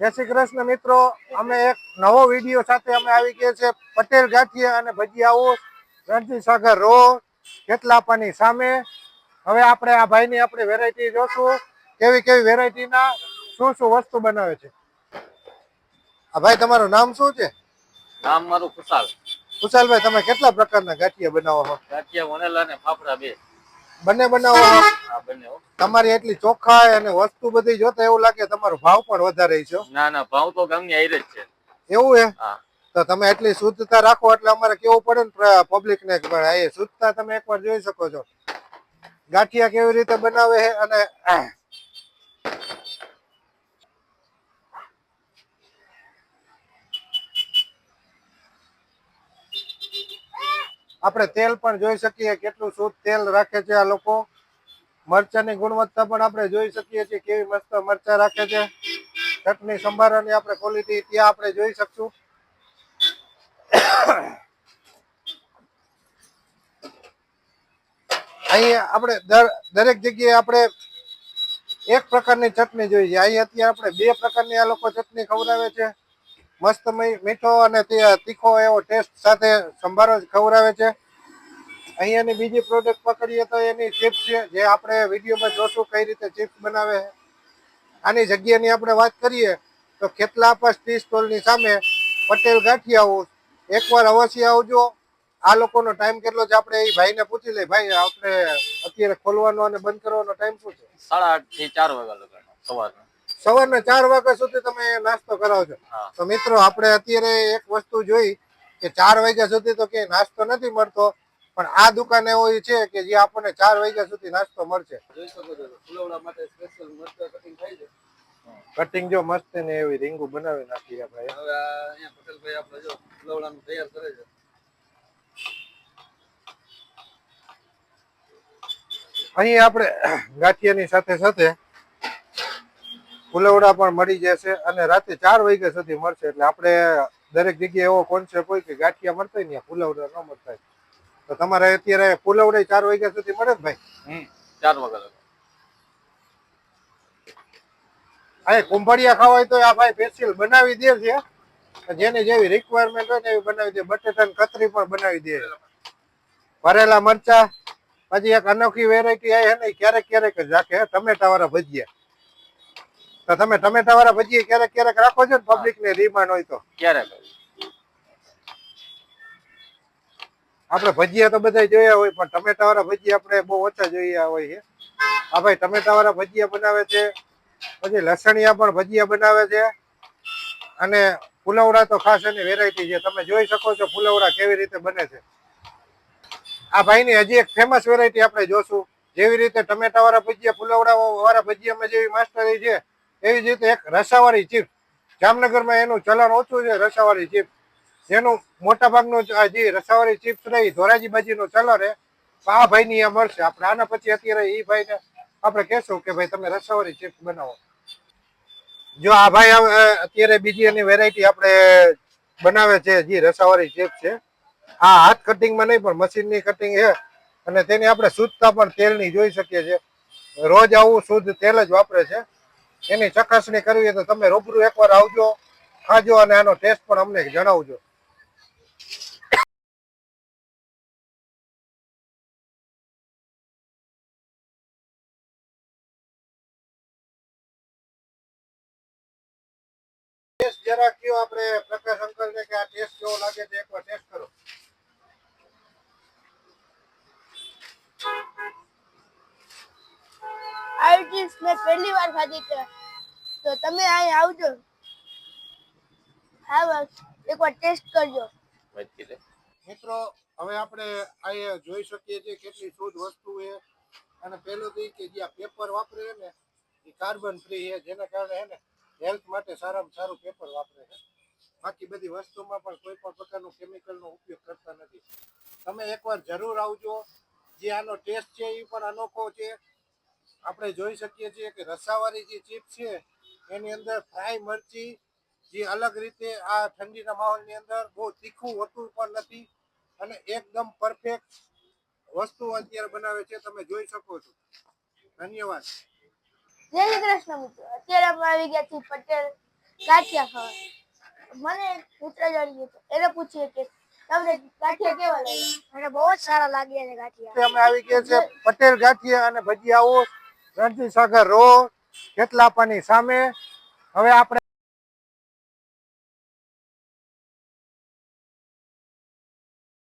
જય શ્રી કૃષ્ણ મિત્રો. અમે એક નવો વીડિયો સાથે અમે આવી ગયા છે પટેલ ગાંઠિયા અને ભજીયા હાઉસ રણજીત સાગર રોડ કેટલાપાની સામે. હવે આપણે આ ભાઈની આપણે વેરાયટી જોશું. કેવી કેવી વેરાયટીના શું શું વસ્તુ બનાવે છે? આ ભાઈ તમારું નામ શું છે? નામ મારું ખુશાલ. કુશાલભાઈ તમે કેટલા પ્રકારના ગાંઠિયા બનાવો છો? ગાંઠિયા વણેલા ને ફાફડા બે. બંને બનાવો. તમારી એટલી ચોખ્ખાઈ અને વસ્તુ બધી જોતા એવું લાગે તમારો ભાવ પણ વધારે છે ના ના ભાવ તો ગામની આઈ જ છે. એવું હે? હા. તો તમે એટલી શુદ્ધતા રાખો એટલે અમારે કેવું પડે ને પબ્લિક ને શુદ્ધતા તમે એકવાર જોઈ શકો છો. ગાંઠિયા કેવી રીતે બનાવે છે અને આપણે તેલ પણ જોઈ શકીએ કેટલું શુદ્ધ તેલ રાખે છે આ લોકો. મરચાની ગુણવત્તા પણ આપણે જોઈ શકીએ છીએ કેવી મસ્ત મરચા રાખે છે. ચટણી સંભારાની આપણે ક્વોલિટી ત્યાં આપણે જોઈ શકશું. અહીંયા આપણે દર- દરેક જગ્યાએ આપણે એક પ્રકારની ચટણી જોઈ છે. અહીંયા અત્યારે આપણે બે પ્રકારની આ લોકો ચટણી ખવડાવે છે. મસ્ત મીઠો અને તીખો એવો ટેસ્ટ સાથે સંભારો ખવડાવે છે. અહીંયાની બીજી પ્રોડક્ટ પકડીએ તો એની ચિપ્સ છે, જે આપણે વિડીયોમાં જોશું કઈ રીતે ચિપ્સ બનાવે આની જગ્યાની આપણે વાત કરીએ તો કેટલા પાસ ટી સ્ટોલની સામે પટેલ ગાંઠિયા હાઉસ એકવાર અવશ્ય આવજો. આ લોકોનો ટાઈમ કેટલો છે આપણે એ ભાઈને પૂછી લઈએ. ભાઈ, આપણે અત્યારે ખોલવાનો અને બંધ કરવાનો ટાઈમ શું છે? સાડા આઠથી ચાર વાગ્યા સવારના. સવારના ચાર વાગ્યા સુધી તમે નાસ્તો કરાવો છો તો મિત્રો આપણે અત્યારે એક વસ્તુ જોઈ કે ચાર વાગ્યા સુધી તો ક્યાંય નાસ્તો નથી મળતો પણ આ દુકાન એવો છે કે જે આપણને ચાર વાગ્યા સુધી નાસ્તો મળશે. જોઈ શકો છો ફુલવડા માટે સ્પેશિયલ મરચા કટિંગ જો મસ્ત ને એવી રીંગુ બનાવી નાખી આપણે. હવે અહીંયા પટેલભાઈ આપણે જો ફુલવડાનું તૈયાર કરે છે. અહીં આપણે ગાંઠિયાની સાથે સાથે ફુલવડા પણ મળી જશે અને રાતે ચાર વાગ્યા સુધી મળશે. એટલે આપણે દરેક જગ્યાએ એવો કોન્સેપ્ટ હોય કે ગાંઠિયા મળતા ને ફુલવડા ન મળતા તો તમારે અત્યારે ફુલવડા ચાર વાગ્યા સુધી મળે ને ભાઈ? ચાર વાગ્યા અહીં કુંભળિયા ખાવા હોય તો આ ભાઈ ફેશિયલ બનાવી દે છે. જેની જેવી રિક્વાયરમેન્ટ હોય ને એવી બનાવી દે. બટેટા કતરી પણ બનાવી દે. ભરેલા મરચા. પછી એક અનોખી વેરાયટી આવી ને ક્યારેક ક્યારેક જ રાખે. ટમેટા વાળા ભજીયા. તો તમે ટમેટા વાળા ભજીયા ક્યારેક ક્યારેક રાખો છો ને પબ્લિક ને ડિમાન્ડ હોય તો? ક્યારેક. આપણે ભજીયા તો બધા જોયા હોય પણ ટમેટા વાળા ભજીયા આપણે બહુ ઓછા જોયા હોય છે. આ ભાઈ ટમેટા વાળા ભજીયા બનાવે છે પછી લસણિયા પણ ભજીયા બનાવે છે અને ફુલવડા તો ખાસ એની વેરાયટી છે. તમે જોઈ શકો છો ફુલવડા કેવી રીતે બને છે. આ ભાઈની હજી એક ફેમસ વેરાયટી આપણે જોશું. જેવી રીતે ટમેટા વાળા ભજીયા ફુલવડા વાળા ભજીયામાં જેવી માસ્ટરી છે એવી જ રીતે એક રસાવાળી ચિપ્સ જામનગરમાં એનું ચલણ ઓછું છે, રસાવાળી ચિપ્સ જેનું મોટા ભાગનું જે રસાવાળી ચિપ્સ રહી ધોરાજી બાજીનું ચલણ રહે આ ભાઈની અહીંયા મળશે. આપણે આના પછી અત્યારે એ ભાઈને આપણે કહેશું કે ભાઈ તમે રસાવાળી ચિપ્સ બનાવો. જો આ ભાઈ અત્યારે બીજી એની વેરાયટી આપણે બનાવે છે, જે રસાવાળી ચિપ્સ છે. આ હાથ કટિંગમાં નહીં, પણ મશીનની કટિંગ છે. અને તેની આપણે શુદ્ધતા પણ તેલની જોઈ શકીએ છીએ. રોજ આવું શુદ્ધ તેલ જ વાપરે છે. એની ચકાસણી કરવી તો તમે રૂબરૂ એકવાર આવજો, ખાજો અને આનો ટેસ્ટ પણ અમને જણાવજો. જરા કયો આપણે પ્રકાશ અંકલને કે આ ટેસ્ટ કેવો લાગે છે એકવાર ટેસ્ટ કરો. ચીપ્સ મેં પહેલી વાર ખાધી છે. તો તમે અહીં આવજો. હા બસ. એકવાર ટેસ્ટ કરજો. મિત્રો હવે આપણે આ જોઈ શકીએ છીએ કેટલી શુદ્ધ વસ્તુ છે. અને પહેલું તો કે જે આ પેપર વાપરે છે ને એ કાર્બન ફ્રી છે. જેના કારણે છે ને હેલ્થ માટે સારામાં સારું પેપર વાપરે છે. બાકી બધી વસ્તુમાં પણ કોઈ પણ પ્રકારનું કેમિકલનો ઉપયોગ કરતા નથી. તમે એકવાર જરૂર આવજો. જે આનો ટેસ્ટ છે એ પણ અનોખો છે. આપણે જોઈ શકીએ છીએ કે રસાવાળી જે ચિપ્સ છે એની અંદર ફ્રાય મરચી જે અલગ રીતે આ ઠંડીના માહોલની અંદર બહુ તીખું હોતું પણ નથી અને એકદમ પરફેક્ટ વસ્તુ અત્યારે બનાવે છે તમે જોઈ શકો છો. ધન્યવાદ. જય શ્રી કૃષ્ણ મિત્રો. અત્યારે અમે આવી ગયા છીએ પટેલ ગાંઠિયા ખાવા. મને મિત્ર જાણી હતો. એને પૂછીએ કે તમને ગાંઠિયા કેવા લાગ્યા? મને બહુ જ સારા લાગ્યા છે ગાંઠિયા. અમે આવી ગયા છે પટેલ ગાંઠિયા અને ભજીયા હાઉસ રણજીત સાગર રોડ કેટલાપાની સામે. હવે આપણે